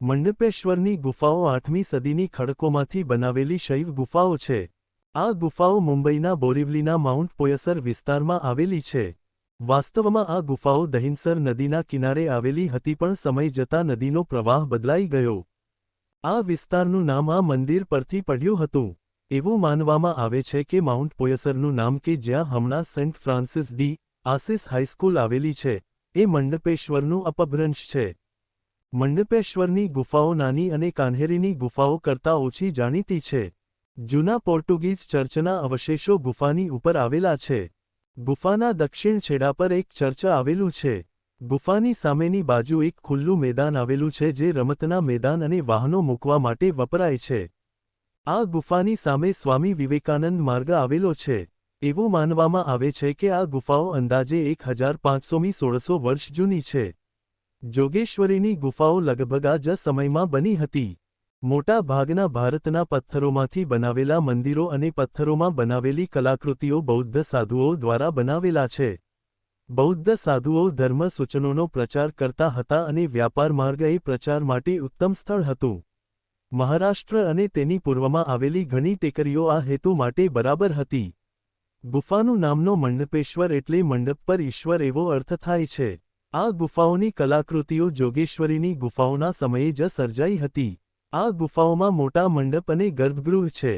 મંડપેશ્વરની ગુફાઓ આઠમી સદીની ખડકોમાંથી બનાવેલી શૈવ ગુફાઓ છે. આ ગુફાઓ મુંબઈના બોરિવલીના માઉન્ટ પોયસર વિસ્તારમાં આવેલી છે. વાસ્તવમાં આ ગુફાઓ દહિંસર નદીના કિનારે આવેલી હતી પણ સમય જતાં નદીનો પ્રવાહ બદલાઈ ગયો. આ વિસ્તારનું નામ આ મંદિર પરથી પડ્યું હતું. એવું માનવામાં આવે છે કે માઉન્ટ પોયસરનું નામ કે જ્યાં હમણાં Saint Francis de Assisi high school આવેલી છે, એ મંડપેશ્વરનું અપભ્રંશ છે. મંડપેશ્વરની ગુફાઓ નાની અને કાન્હેરીની ગુફાઓ કરતાં ઓછી જાણીતી છે. જૂના પોર્ટુગીઝ ચર્ચના અવશેષો ગુફાની ઉપર આવેલા છે. ગુફાના દક્ષિણ છેડા પર એક ચર્ચ આવેલું છે. ગુફાની સામેની બાજુ એક ખુલ્લું મેદાન આવેલું છે જે રમતના મેદાન અને વાહનો મૂકવા માટે વપરાય છે. આ ગુફાની સામે સ્વામી વિવેકાનંદ માર્ગ આવેલો છે. એવું માનવામાં આવે છે કે આ ગુફાઓ અંદાજે એક હજાર પાંચસોમી સોળસો વર્ષ જૂની છે. જોગેશ્વરીની ગુફાઓ લગભગ આ જ સમયમાં બની હતી. મોટા ભાગના ભારતના પથ્થરોમાંથી બનાવેલા મંદિરો અને પથ્થરોમાં બનાવેલી કલાકૃતિઓ બૌદ્ધ સાધુઓ દ્વારા બનાવેલા છે. બૌદ્ધ સાધુઓ ધર્મ સૂચનોનો પ્રચાર કરતા હતા અને વ્યાપાર માર્ગ એ પ્રચાર માટે ઉત્તમ સ્થળ હતું. મહારાષ્ટ્ર અને તેની પૂર્વમાં આવેલી ઘણી ટેકરીઓ આ હેતુ માટે બરાબર હતી. ગુફાનું નામનો મંડપેશ્વર એટલે મંડપ પર ઈશ્વર એવો અર્થ થાય છે. આ ગુફાઓની કલાકૃતિઓ જોગેશ્વરીની ગુફાઓના સમયે જ સર્જાઈ હતી. આ ગુફાઓમાં મોટા મંડપ અને ગર્ભગૃહ છે.